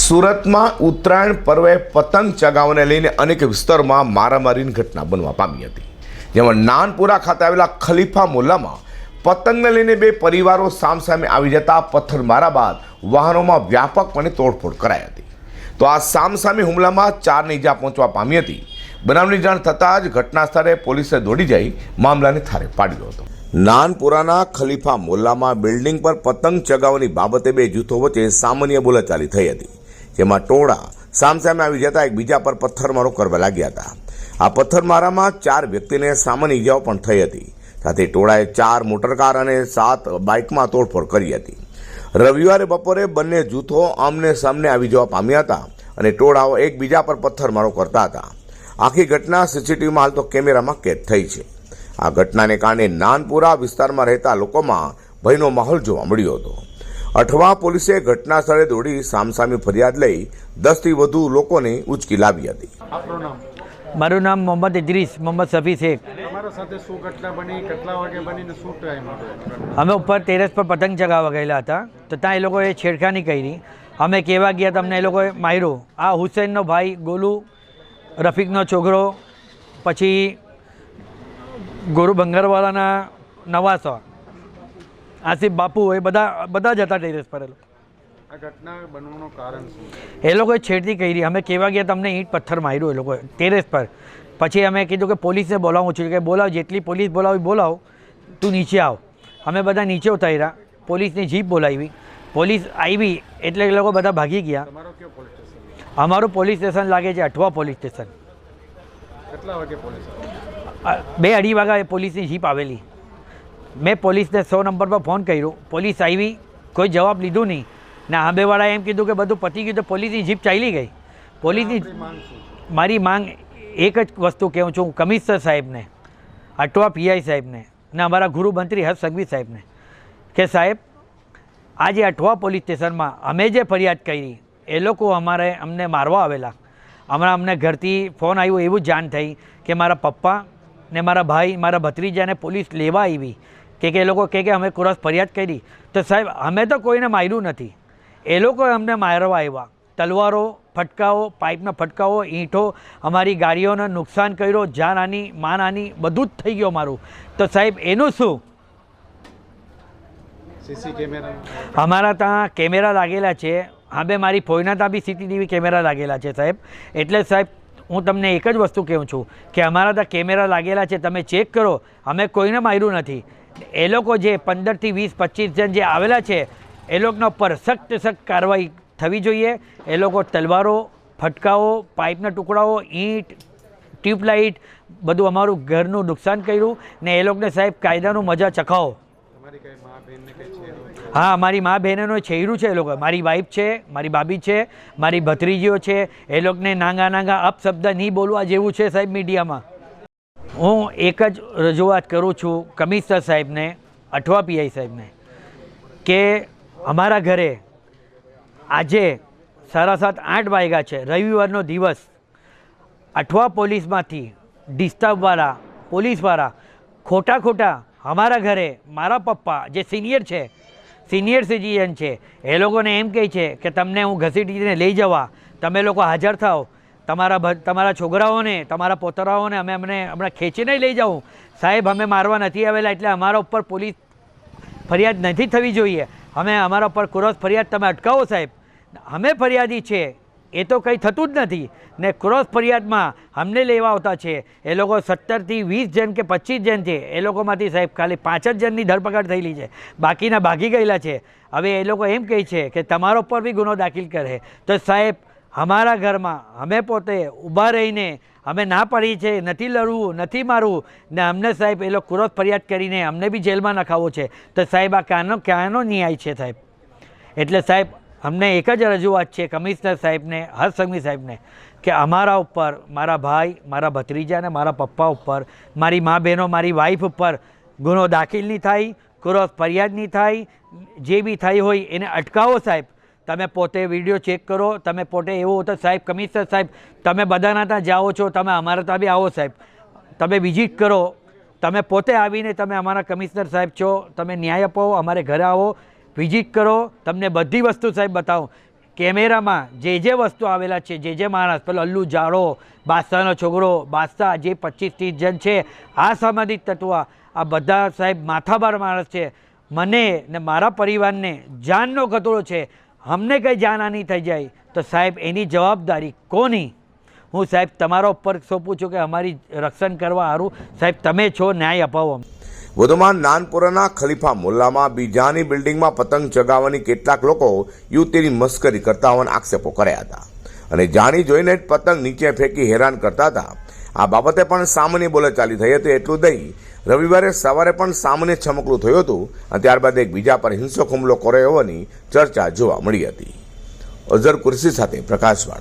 સુરતમાં ઉત્તરાયણ પર્વે પતંગ ચગાવવાને લઈને અનેક વિસ્તારોમાં મારામારીની ઘટના બનવા પામી હતી. જેમાં નાનપુરા ખાતે આવેલા ખલીફા મોલ્લામાં પતંગને લઈને બે પરિવારો સામસામે આવી જતા પથ્થરમારા બાદ વાહનોમાં વ્યાપકપણે તોડફોડ કરાઈ હતી. તો આ સામસામે હુમલામાં ચારને ઈજા પહોંચવા પામી હતી. બનાવની જાણ થતાં જ ઘટના સ્થળે પોલીસે દોડી જઈ મામલાને થારે પાડ્યો હતો. નાનપુરાના ખલીફા મોલ્લામાં બિલ્ડિંગ પર પતંગ ચગાવવાની બાબતે બે જૂથો વચ્ચે સામાન્ય બોલાચાલી થઈ હતી. જેમાં ટોળા સામસામે આવી જતા એકબીજા પર પથ્થરમારો કરવા લાગ્યા હતા. આ પથ્થરમારામાં ચાર વ્યક્તિને સામાન્ય ઇજાઓ પણ થઈ હતી. સાથે ટોળાએ ચાર મોટરકાર અને સાત બાઇકમાં તોડફોડ કરી હતી. રવિવારે બપોરે બંને જૂથો આમને સામને આવી જવા પામ્યા હતા અને ટોળાઓ એકબીજા પર પથ્થરમારો કરતા હતા. આખી ઘટના સીસીટીવીમાં હાલ તો કેમેરામાં કેદ થઈ છે. આ ઘટનાને કારણે નાનપુરા વિસ્તારમાં રહેતા લોકોમાં ભયનો માહોલ જોવા મળ્યો હતો. અઠવા પોલીસે ઘટના સ્થળે દોડી સામસામી ફરિયાદ લઈ દસથી વધુ લોકોને ઉચકી લાવી હતી. મારું નામ મોહમ્મદ ઇદ્રીસ મોહમ્મદ સફી શેખ. અમે ઉપર ટેરેસ પર પતંગ ચગાવવા ગયેલા હતા તો ત્યાં એ લોકોએ છેડખાની કરી. અમે કહેવા ગયા તમને એ લોકોએ માર્યો. આ હુસેનનો ભાઈ ગોલુ રફીકનો છોકરો પછી ગોરુ બંગારવાળાના નવાસો. આસિફ બાપુ એ બધા બધા જ હતા ટેરેસ પર આ ઘટના બનવાનું કારણ શું એ લોકોએ છેડતી કરી. અમે કહેવા ગયા તમને ઈંટ પથ્થર માર્યો એ લોકોએ ટેરેસ પર. પછી અમે કીધું કે પોલીસને બોલાવું. છું કે બોલાવ જેટલી પોલીસ બોલાવી બોલાવ તું નીચે આવ. અમે બધા નીચે ઉતાર્યા. પોલીસની જીપ બોલાવી. પોલીસ આવી એટલે એ લોકો બધા ભાગી ગયા. અમારું પોલીસ સ્ટેશન લાગે છે અઠવા પોલીસ સ્ટેશન. કેટલા વાગે પોલીસ બે અઢી વાગ્યા પોલીસની જીપ આવેલી. મેં પોલીસને સો નંબર પર ફોન કર્યો. પોલીસ આવી કોઈ જવાબ લીધું નહીં. ને આંબેવાળાએ એમ કીધું કે બધું પતી ગયું તો પોલીસની જીપ ચાલી ગઈ. પોલીસની? મારી માંગ એક જ વસ્તુ કહું છું કમિશનર સાહેબને અટવા પીઆઈ સાહેબને ને અમારા ગૃહમંત્રી હર્ષ સંઘવી સાહેબને કે સાહેબ આજે અઠવા પોલીસ સ્ટેશનમાં અમે જે ફરિયાદ કરી એ લોકો અમારે અમને મારવા આવેલા. હમણાં અમને ઘરથી ફોન આવ્યો એવું જાણ થઈ કે મારા પપ્પા ને મારા ભાઈ મારા ભત્રીજાને પોલીસ લેવા આવી. કે કે એ લોકો કહે કે અમે ક્રોસ ફરિયાદ કરી. તો સાહેબ અમે તો કોઈને માર્યું નથી. એ લોકોએ અમને મારવા આવ્યા. તલવારો ફટકાઓ પાઇપના ફટકાઓ ઈંટો અમારી ગાડીઓને નુકસાન કર્યો જાનહાની માનહાની બધું જ થઈ ગયું મારું તો સાહેબ એનું શું? CC camera. અમારા ત્યાં કેમેરા લાગેલા છે. હવે મારી ફોઈના ત્યાં બી સીસીટીવી કેમેરા લાગેલા છે સાહેબ. એટલે સાહેબ હું તમને એક જ વસ્તુ કહું છું કે અમારા ત્યાં કેમેરા લાગેલા છે. તમે ચેક કરો. અમે કોઈને માર્યું નથી. એ લોકો જે પંદરથી વીસ, પચીસ જણ જે આવેલા છે, એ લોકોના પર સખ્ત સખ્ત કાર્યવાહી થવી જોઈએ. એ લોકો તલવારો, ફટકાઓ, પાઇપના ટુકડાઓ, ઈંટ, ટ્યુબલાઇટ, બધું અમારું ઘરનું નુકસાન કર્યું ને એ લોકોને સાહેબ કાયદાનું મજા ચખાવો. હા મારી મા બહેનોનો છેયરું છે એ લોકો. મારી વાઈફ છે, મારી ભાભી છે, મારી ભત્રીજીઓ છે. એ લોકોને નાંગા નાંગા અપશબ્દ નહીં બોલવા જેવું છે સાહેબ મીડિયામાં. હું એક જ રજૂઆત કરું છું કમિશનર સાહેબને અઠવા પીઆઈ સાહેબને, કે અમારા ઘરે આજે સાડા સાત, આઠ વાગ્યા છે, રવિવારનો દિવસ, અઠવા પોલીસમાંથી ડિસ્ટર્બવાળા પોલીસવાળા, ખોટા ખોટા અમારા ઘરે, મારા પપ્પા જે સિનિયર છે, સિનિયર સિટીઝન છે, એ લોકોને એમ કહે છે કે તમને હું ઘસીટીને લઈ જવા, તમે લોકો હાજર થાઓ તમારા તમારા છોકરાઓને, તમારા પોતરાઓને અમે અમને હમણાં ખેંચીને લઈ જાઉં. સાહેબ, અમે મારવા નથી આવેલા એટલે અમારા ઉપર પોલીસ ફરિયાદ નથી થવી જોઈએ. અમે અમારા ઉપર ક્રોસ ફરિયાદ તમે અટકાવો સાહેબ. અમે ફરિયાદી છે. એ તો કંઈ થતું જ નથી. ને ક્રોસ ફરિયાદમાં અમને લેવા આવતા છે. એ લોકો સત્તરથી વીસ જણ કે પચીસ જણ છે. એ લોકોમાંથી સાહેબ ખાલી પાંચ જ જણની ધરપકડ થયેલી છે. બાકીના ભાગી ગયેલા છે. હવે એ લોકો એમ કહે છે કે તમારા ઉપર બી ગુનો દાખલ કરે. તો સાહેબ અમારા ઘરમાં અમે પોતે ઊભા રહીને અમે ના પડી છે, નથી લડવું, નથી મારવું, ને અમને સાહેબ એ લોકો ક્રોસ ફરિયાદ કરીને અમને બી જેલમાં નખાવો છે. તો સાહેબ આ ક્યાંનો ક્યાંનો ન્યાય છે સાહેબ? એટલે સાહેબ, અમને એક જ રજૂઆત છે કમિશનર સાહેબને હર્ષસંઘવી સાહેબને, કે અમારા ઉપર, મારા ભાઈ, મારા ભત્રીજા અને મારા પપ્પા ઉપર, મારી મા બહેનો, મારી વાઈફ ઉપર ગુનો દાખલ નહીં થાય ક્રોસ ફરિયાદ નહીં થાય, જે બી થઈ હોય એને અટકાવો સાહેબ. તમે પોતે વીડિયો ચેક કરો, તમે પોતે એવું હતો સાહેબ કમિશનર સાહેબ, તમે બધાના ત્યાં જાઓ છો, તમે અમારા ત્યાં બી આવો સાહેબ. તમે વિઝિટ કરો, તમે પોતે આવીને તમે અમારા કમિશનર સાહેબ છો, તમે ન્યાય અપાવો અમારે ઘરે આવો વિઝિટ કરો, તમને બધી વસ્તુ સાહેબ બતાવો. કેમેરામાં જે જે વસ્તુ આવેલા છે, જે જે માણસ, પેલો અલ્લુ જાડો, બાદશાહનો છોકરો, બાદશાહ જે પચીસ ત્રીસ જણ છે, આ સામાજિક તત્વ આ બધા સાહેબ માથાભાર માણસ છે. મને ને મારા પરિવારને જાનનો ખતરો છે. અમને કંઈ જાનહાની થઈ જાય? તો સાહેબ, એની જવાબદારી કોની? હું સાહેબ, તમારા ઉપર સોંપું છું કે અમારી રક્ષણ કરવા સારું સાહેબ, તમે છો, ન્યાય અપાવો વધુમાં નાનપુરાના ખલીફા મુલ્લામાં બીજાની બિલ્ડિંગમાં પતંગ ચગાવવાની કેટલાક લોકો યુવતીની મસ્કરી કરતા હોવાના આક્ષેપો કર્યા હતા. અને જાણી જોઈને જ પતંગ નીચે ફેંકી હેરાન કરતા હતા. આ બાબતે પણ સામાન્ય બોલાચાલી થઈ હતી એટલું નહીં. રવિવારે સવારે પણ સામાન્ય છમકલું થયું હતું અને ત્યારબાદ એક બીજા પર હિંસક હુમલો કર્યો હોવાની ચર્ચા જોવા મળી હતી. અઝર કુર્સી સાથે પ્રકાશવાળા.